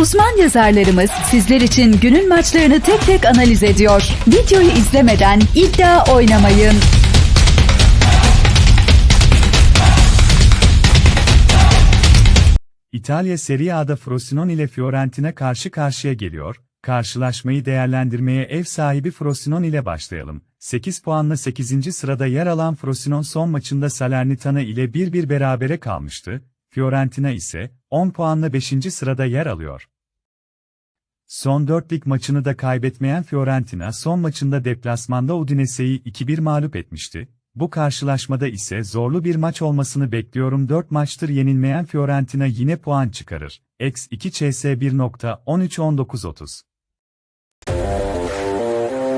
Uzman yazarlarımız sizler için günün maçlarını tek tek analiz ediyor. Videoyu izlemeden iddia oynamayın. İtalya Serie A'da Frosinone ile Fiorentina karşı karşıya geliyor. Karşılaşmayı değerlendirmeye ev sahibi Frosinone ile başlayalım. 8 puanla 8. sırada yer alan Frosinone son maçında Salernitana ile 1-1 berabere kalmıştı. Fiorentina ise 10 puanla 5. sırada yer alıyor. Son 4 lig maçını da kaybetmeyen Fiorentina son maçında deplasmanda Udinese'yi 2-1 mağlup etmişti. Bu karşılaşmada ise zorlu bir maç olmasını bekliyorum 4 maçtır yenilmeyen Fiorentina yine puan çıkarır. X2 CS 1.13-19-30